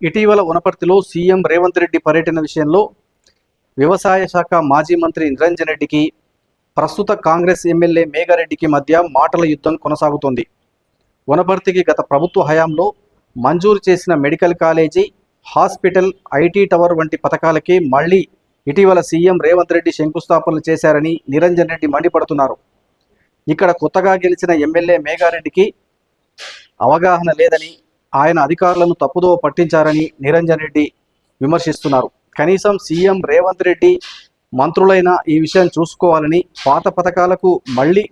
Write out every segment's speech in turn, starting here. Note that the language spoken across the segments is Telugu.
ఇటీవల వనపర్తిలో సీఎం రేవంత్ రెడ్డి పర్యటన విషయంలో వ్యవసాయ శాఖ మాజీ మంత్రి నిరంజన్ రెడ్డికి ప్రస్తుత కాంగ్రెస్ ఎమ్మెల్యే మేఘారెడ్డికి మధ్య మాటల యుద్ధం కొనసాగుతోంది. వనపర్తికి గత ప్రభుత్వ హయాంలో మంజూరు చేసిన medical college hospital IT tower వంటి పథకాలకి మళ్ళీ ఇటీవల సీఎం రేవంత్ రెడ్డి శంకుస్థాపనలు చేశారని నిరంజన్ రెడ్డి మండిపడుతున్నారు. ఇక్కడ కొత్తగా గెలిచిన ఎమ్మెల్యే మేఘారెడ్డికి అవగాహన లేదని ఆయన అధికారులను తప్పుదోవ పట్టించారని నిరంజన్ రెడ్డి విమర్శిస్తున్నారు. కనీసం సీఎం రేవంత్ రెడ్డి మంత్రులైన ఈ విషయం చూసుకోవాలని పాత పథకాలకు మళ్ళీ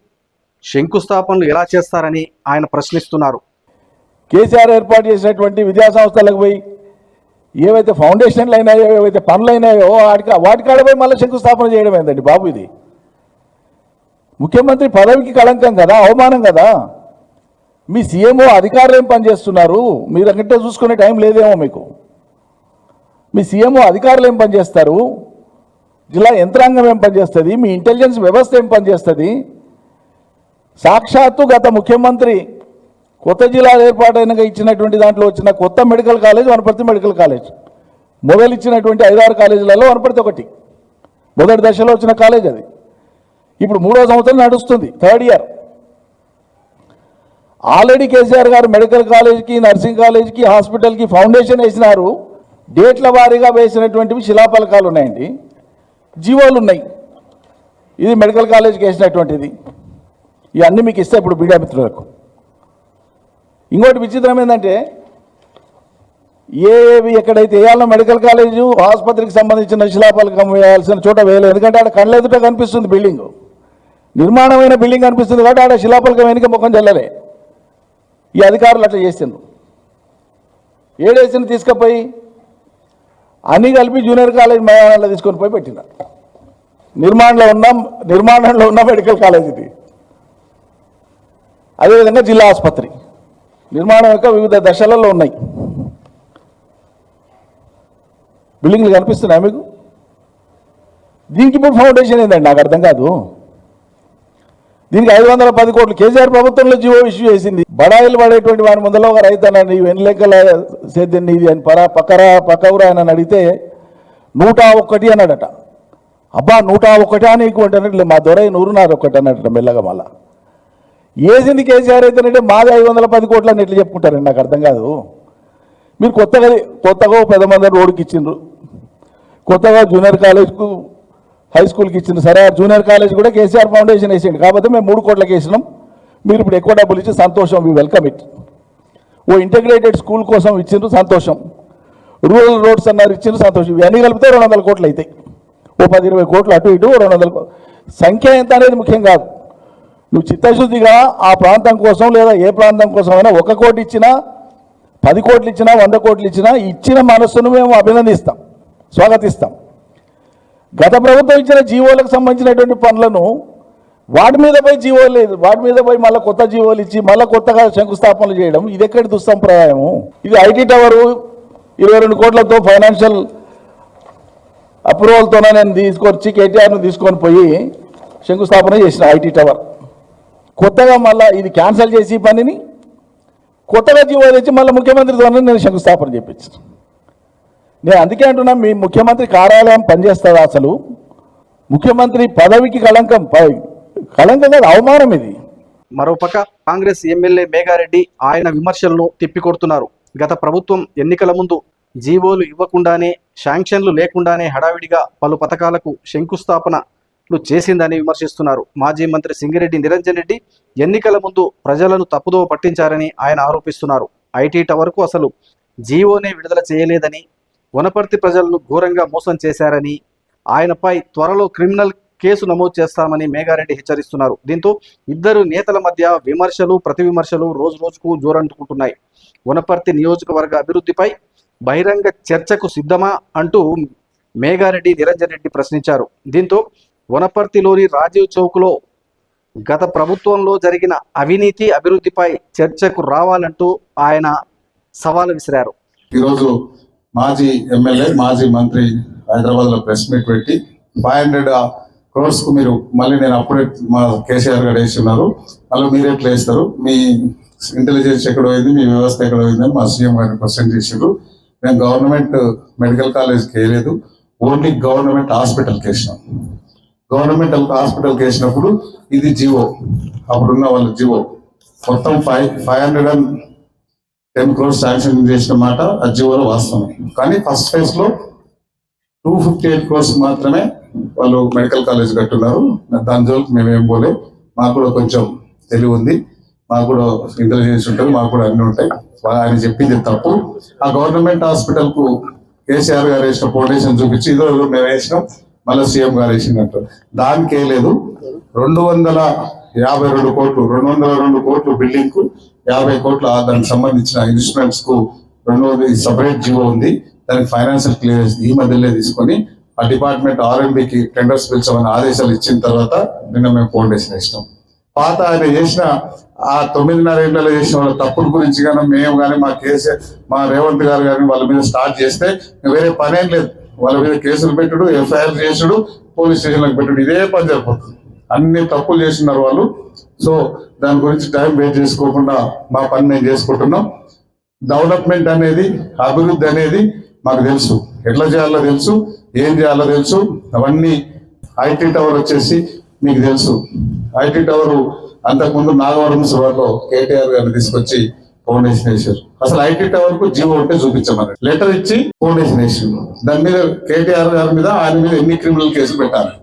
శంకుస్థాపనలు ఎలా చేస్తారని ఆయన ప్రశ్నిస్తున్నారు. కేసీఆర్ ఏర్పాటు చేసినటువంటి విద్యా సంస్థలకు పోయి ఏవైతే ఫౌండేషన్లు అయినాయో ఏవైతే పనులు అయినాయో వాటికి వాటికాడ పోయి మళ్ళీ శంకుస్థాపన చేయడం ఏందండి బాబు ఇది? ముఖ్యమంత్రి పదవికి కళంకం కదా అవమానం కదా? మీ సీఎంఓ అధికారులు ఏం పనిచేస్తున్నారు మీరు అంటే చూసుకునే టైం లేదేమో మీకు. మీ సీఎంఓ అధికారులు ఏం పనిచేస్తారు జిల్లా యంత్రాంగం ఏం పనిచేస్తుంది మీ ఇంటెలిజెన్స్ వ్యవస్థ ఏం పనిచేస్తుంది సాక్షాత్తు గత ముఖ్యమంత్రి కొత్త జిల్లాలు ఏర్పాటైనగా ఇచ్చినటువంటి దాంట్లో వచ్చిన కొత్త medical college Wanaparthy medical college. మొదలు ఇచ్చినటువంటి ఐదారు కాలేజీలలో వనపర్తి ఒకటి. మొదటి దశలో వచ్చిన కాలేజ్ అది. ఇప్పుడు మూడో సంవత్సరం నడుస్తుంది థర్డ్ ఇయర్. ఆల్రెడీ కేసీఆర్ గారు మెడికల్ కాలేజ్కి నర్సింగ్ కాలేజ్కి హాస్పిటల్కి ఫౌండేషన్ వేసినారు. డేట్ల వారీగా వేసినటువంటివి శిలాఫలకాలు ఉన్నాయండి. జీవోలు ఉన్నాయి. ఇది మెడికల్ కాలేజ్కి వేసినటువంటిది. ఇవన్నీ మీకు ఇస్తే ఇప్పుడు మీడియా మిత్రులకు. ఇంకోటి విచిత్రం ఏంటంటే ఏవి ఎక్కడైతే వేయాలో మెడికల్ కాలేజు ఆసుపత్రికి సంబంధించిన శిలాఫలకం వేయాల్సిన చోట వేయలేదు. ఎందుకంటే ఆడ కళ్ళెదుట కనిపిస్తుంది బిల్డింగ్. నిర్మాణమైన బిల్డింగ్ కనిపిస్తుంది కాబట్టి ఆడ శిలాఫలకం వెనుక ముఖం చెల్లలే. ఈ అధికారులు అట్లా చేసిండ్రు. ఏడేసిన తీసుకుపోయి అన్నీ కలిపి జూనియర్ కాలేజ్ మైదానంలో తీసుకొని పోయి పెట్టినారు నిర్మాణంలో ఉన్న నిర్మాణంలో ఉన్న మెడికల్ కాలేజ్ ఇది. అదేవిధంగా జిల్లా ఆసుపత్రి. నిర్మాణం యొక్క వివిధ దశలలో ఉన్నాయి. బిల్డింగ్లు కనిపిస్తున్నాయి మీకు? దీనికి ఇప్పుడు ఫౌండేషన్ ఏందండి? నాకు అర్థం కాదు. దీనికి ఐదు వందల పది కోట్లు కేసీఆర్ ప్రభుత్వంలో జీవో ఇష్యూ చేసింది. బడాయిలు పడేటువంటి వారి ముందలో ఒక రైతు అన్న నీవు ఎన్ని లెక్కల సేద్యం నీది అని పరా పక్కరా పక్కవురా ఆయన అడిగితే నూట ఒక్కటి అన్నాడట. అబ్బా నూట ఒకటా నీకు? అంటే మా దొరై నూరున్నర ఒకటి అన్నట్టు మెల్లగా మళ్ళా. ఏసింది కేసీఆర్ అయితేనంటే మాది ఐదు వందల పది కోట్లు అని ఎట్లా చెప్పుకుంటారండి? నాకు అర్థం కాదు. మీరు కొత్తగా కొత్తగా ఓ పెద్ద మంది రోడ్డుకి ఇచ్చిండ్రు. కొత్తగా జూనియర్ కాలేజ్కు హై స్కూల్కి ఇచ్చింది సరే ఆ జూనియర్ కాలేజ్ కూడా కేసీఆర్ ఫౌండేషన్ వేసిండు. కాకపోతే మేము మూడు కోట్లకి వేసినాం. మీరు ఇప్పుడు ఎక్కువ డబ్బులు ఇచ్చి సంతోషం వి వెల్కమ్ ఇట్ ఓ ఇంటిగ్రేటెడ్ స్కూల్ కోసం ఇచ్చిండ్రు సంతోషం. రూరల్ రోడ్స్ అన్నారు ఇచ్చిండ్రు సంతోషం. ఇవన్నీ కలిపితే రెండు వందల కోట్లు అవుతాయి ఓ పది ఇరవై కోట్లు అటు ఇటు రెండు వందల సంఖ్య ఎంత అనేది ముఖ్యం కాదు. నువ్వు చిత్తశుద్ధిగా ఆ ప్రాంతం కోసం లేదా ఏ ప్రాంతం కోసం అయినా ఒక కోటి ఇచ్చినా పది కోట్లు ఇచ్చినా వంద కోట్లు ఇచ్చినా ఇచ్చిన మనస్సును మేము అభినందిస్తాం స్వాగతిస్తాం. గత ప్రభుత్వం ఇచ్చిన జీవోలకు సంబంధించినటువంటి పనులను వాటి మీద పోయి జీవోలు లేదు. వాటి మీద పోయి మళ్ళీ కొత్త జీవోలు ఇచ్చి మళ్ళీ కొత్తగా శంకుస్థాపనలు చేయడం ఇది ఎక్కడి దుస్సంప్రదాయము? ఇది ఐటీ టవరు ఇరవై రెండు కోట్లతో ఫైనాన్షియల్ అప్రూవల్తోనే నేను తీసుకొచ్చి కేటీఆర్ను తీసుకొని పోయి శంకుస్థాపన చేసిన ఐటీ టవర్. కొత్తగా మళ్ళా ఇది క్యాన్సిల్ చేసి పనిని కొత్తగా జీవో తెచ్చి మళ్ళీ ముఖ్యమంత్రితోనే నేను శంకుస్థాపన చేయించాను నేను అందుకే అంటున్నా మీ ముఖ్యమంత్రి కార్యాలయం పనిచేస్తుందా అసలు? ముఖ్యమంత్రి పదవికి కళంకం కళంకం కాదు అవమానం ఇది. మరోపక్క కాంగ్రెస్ ఎమ్మెల్యే మేఘారెడ్డి ఆయన విమర్శలను తిప్పికొడుతున్నారు. గత ప్రభుత్వం ఎన్నికల ముందు జీవోలు ఇవ్వకుండానే శాంక్షన్లు లేకుండానే హడావిడిగా పలు పథకాలకు శంకుస్థాపనలు చేసిందని విమర్శిస్తున్నారు. మాజీ మంత్రి సింగిరెడ్డి నిరంజన్ రెడ్డి ఎన్నికల ముందు ప్రజలను తప్పుదోవ పట్టించారని ఆయన ఆరోపిస్తున్నారు. ఐటీ టవర్కు అసలు జీవోనే విడుదల చేయలేదని వనపర్తి ప్రజలను ఘోరంగా మోసం చేశారని ఆయనపై త్వరలో క్రిమినల్ కేసు నమోదు చేస్తామని మేఘారెడ్డి హెచ్చరిస్తున్నారు. దీంతో ఇద్దరు నేతల మధ్య విమర్శలు ప్రతి విమర్శలు రోజు రోజుకు జోరంటుకుంటున్నాయి వనపర్తి నియోజకవర్గ అభివృద్ధిపై బహిరంగ చర్చకు సిద్ధమా అంటూ మేఘారెడ్డి నిరంజన్ రెడ్డి ప్రశ్నించారు. దీంతో వనపర్తిలోని రాజీవ్ చౌక్లో గత ప్రభుత్వంలో జరిగిన అవినీతి అభివృద్ధిపై చర్చకు రావాలంటూ ఆయన సవాలు విసిరారు. ఈరోజు మాజీ ఎమ్మెల్యే మాజీ మంత్రి హైదరాబాద్లో ప్రెస్ మీట్ పెట్టి ఫైవ్ హండ్రెడ్ క్రోర్స్కు మీరు మళ్ళీ నేను అప్పుడే మా కేసీఆర్ గారు వేస్తున్నారు. మళ్ళీ మీరు ఎట్లా వేస్తారు మీ ఇంటెలిజెన్స్ ఎక్కడ పోయింది మీ వ్యవస్థ ఎక్కడ పోయింది మా సీఎం గారిని క్వశ్చన్ చేసారు మేము గవర్నమెంట్ మెడికల్ కాలేజ్కి వేయలేదు. ఓన్లీ గవర్నమెంట్ హాస్పిటల్కి వేసినాం. గవర్నమెంట్ హాస్పిటల్కి వేసినప్పుడు ఇది జివో. అప్పుడున్న వాళ్ళ జివో. మొత్తం five five hundred and ten crores sanction చేసిన మాట ఆ జివోలో వాస్తవం. కానీ ఫస్ట్ ఫేజ్లో టూ ఫిఫ్టీ ఎయిట్ క్రోర్స్ మాత్రమే వాళ్ళు మెడికల్ కాలేజ్ కట్టున్నారు. దాని జోలికి మేమేం పోలే. మాకు కూడా కొంచెం తెలివి ఉంది. మాకు కూడా ఇంటెలిజెన్స్ ఉంటుంది. మాకు కూడా అన్ని ఉంటాయి. ఆయన చెప్పింది తప్పు. ఆ గవర్నమెంట్ హాస్పిటల్కు కేసీఆర్ గారు వేసిన ఫౌండేషన్ చూపించి ఇదో మేము వేసినాం. మళ్ళీ సీఎం గారు వేసినట్టు దానికే లేదు. రెండు వందల యాభై రెండు కోట్లు రెండు వందల రెండు కోట్లు బిల్డింగ్కు యాభై కోట్లు దానికి సంబంధించిన ఇన్స్ట్రుమెంట్స్కు రెండు వందల సపరేట్ జీవో ఉంది. దానికి ఫైనాన్షియల్ క్లియరెన్స్ ఈ మధ్యలో తీసుకొని ఆ డిపార్ట్మెంట్ ఆర్ఎంబికి టెండర్స్ పిలిచామని ఆదేశాలు ఇచ్చిన తర్వాత నిన్న మేము ఫోన్ చేసిన ఇష్టం. పాత ఆయన చేసిన ఆ తొమ్మిదిన్నర ఏళ్ళలో చేసిన వాళ్ళ తప్పుల గురించి కానీ మేము కానీ మా కేసు మా రేవంత్ గారు కానీ వాళ్ళ మీద స్టార్ట్ చేస్తే వేరే పనేం లేదు. వాళ్ళ మీద కేసులు పెట్టుడు ఎఫ్ఐఆర్ చేసుడు పోలీస్ స్టేషన్లకు పెట్టుడు. ఇదే పని జరిపోతుంది అన్ని తప్పులు చేస్తున్నారు వాళ్ళు. సో దాని గురించి టైం వేస్ట్ చేసుకోకుండా మా పని మేము చేసుకుంటున్నాం. డెవలప్మెంట్ అనేది అభివృద్ధి అనేది మాకు తెలుసు. ఎట్లా చేయాలో తెలుసు ఏం చేయాలో తెలుసు. అవన్నీ ఐటీ టవర్ వచ్చేసి మీకు తెలుసు. ఐటీ టవర్ అంతకుముందు నాగవరం సభలో కేటీఆర్ గారిని తీసుకొచ్చి ఫౌండేషన్ వేసారు అసలు ఐటీ టవర్కు జీవో ఉంటే చూపించమని లెటర్ ఇచ్చి ఫౌండేషన్ వేసారు దాని మీద కేటీఆర్ గారి మీద ఆయన మీద ఎన్ని క్రిమినల్ కేసులు పెట్టాలి?